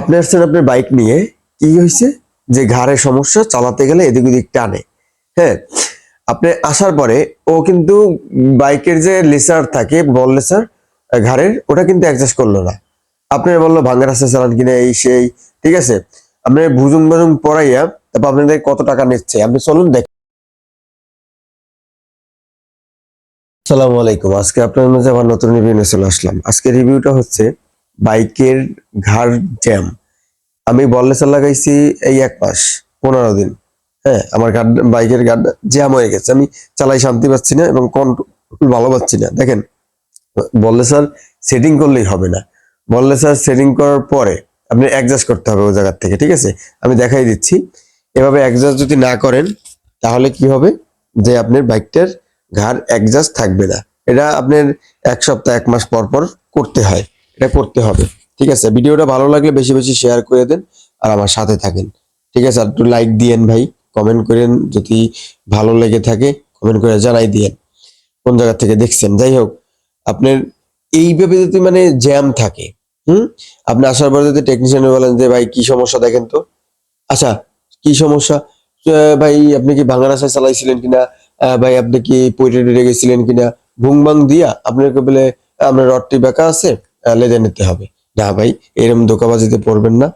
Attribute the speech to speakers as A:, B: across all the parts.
A: আপনি আসছেন আপনার বাইক নিয়ে, কি হয়েছে? যে ঘাড়ের সমস্যা, চালাতে গেলে এদিক ওদিক টানে। হ্যাঁ আপনি আসার পরে ও কিন্তু বাইকের যে লেসার থাকে বল লেসার ঘাড়ের, ওটা কিন্তু অ্যাডজাস্ট করল না। আপনি বলল, ভাঙ্গা রাস্তা চালান কিনা এই, সেই। ঠিক আছে? আপনি ভুজুং বাজুং পড়াইয়া তারপর আপনাদের কত টাকা নিচ্ছে? আপনি চলুন দেখ আসসালামু আলাইকুম। আজকে আপনার মাঝে আবার নতুন রিভিউ নিয়ে চলে আসলাম। আজকে রিভিউটা হচ্ছে বাইকের ঘাড় জ্যাম। আমি বললেসার লাগাইছি এই এক মাস, পনেরো দিন। হ্যাঁ আমার গাড বাইকের গাড জ্যাম হয়ে গেছে। আমি চালাই শান্তি পাচ্ছি না এবং কন্ট্রোল ভালো পাচ্ছি না। দেখেন, বললে স্যার সেটিং করলেই হবে না। বললে স্যার সেটিং করার পরে আপনি অ্যাডজাস্ট করতে হবে ওই জায়গার থেকে, ঠিক আছে? আমি দেখাই দিচ্ছি। এভাবে অ্যাডজাস্ট যদি না করেন, তাহলে কি হবে? যে আপনার বাইকটার ঘাড় অ্যাডজাস্ট থাকবে না। এটা আপনার এক সপ্তাহ, এক মাস পর পর করতে হয়। এটা করতে হবে। ঠিক আছে? ভিডিওটা ভালো লাগলে বেশি বেশি শেয়ার করে দেন আর আমার সাথে থাকেন। ঠিক আছে? আর একটু লাইক দিয়েন ভাই। কমেন্ট করেন। যদি ভালো লেগে থাকে কমেন্ট করে জানাই দিয়েন। কোন জায়গা থেকে দেখছেন? যাই হোক, আপনার এইভাবে যদি মানে জ্যাম থাকে, হুম? আপনি আসার পরে যদি টেকনিশিয়ান বলেন যে, ভাই, কি সমস্যা দেখেন তো? আচ্ছা কি সমস্যা? ভাই, আপনি কি ভাঙা রাস্তায় চালাইছিলেন কিনা? ভাই, আপনি কি পইটে টেটে গেছিলেন কিনা? ভুং ভাং দিয়া আপনাকে বলে আপনার রডটি বেঁকা আছে। লেদে নিতে হবে। না ভাই এরকম ধোকাবাজিতে পড়বেন না।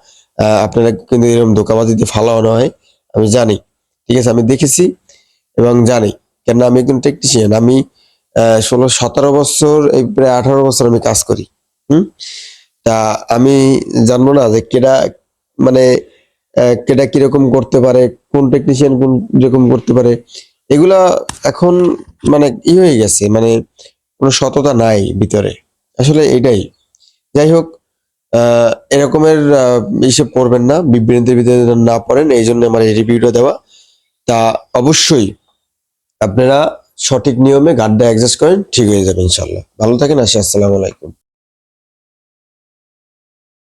A: আপনারা কিন্তু এরকম ধোকাবাজিতে ফালানো হয়, আমি জানি। ঠিক আছে, আমি দেখেছি এবং জানি। কেন আমি একজন টেকনিশিয়ান আমি ষোলো সতেরো বছর, এই প্রায় আঠারো বছর আমি কাজ করি। হুম? তা আমি জানব না যে কেডা মানে কেডা কীরকম করতে পারে, কোন টেকনিশিয়ান কোন রকম করতে পারে। এগুলা এখন মানে ই হয়ে গেছে মানে কোনো সততা নাই ভিতরে। আসলে এটাই। যাই হোক এরকমের ইসে পড়বেন না, বিভ্রান্তির ভিতরে না পড়েন, এই জন্য আমার এই রিভিউটা দেওয়া। তা অবশ্যই আপনারা সঠিক নিয়মে গাড্ডা অ্যাডজাস্ট করেন, ঠিক হয়ে যাবে ইনশাল্লাহ ভালো থাকেন, আসি, আসসালামু আলাইকুম।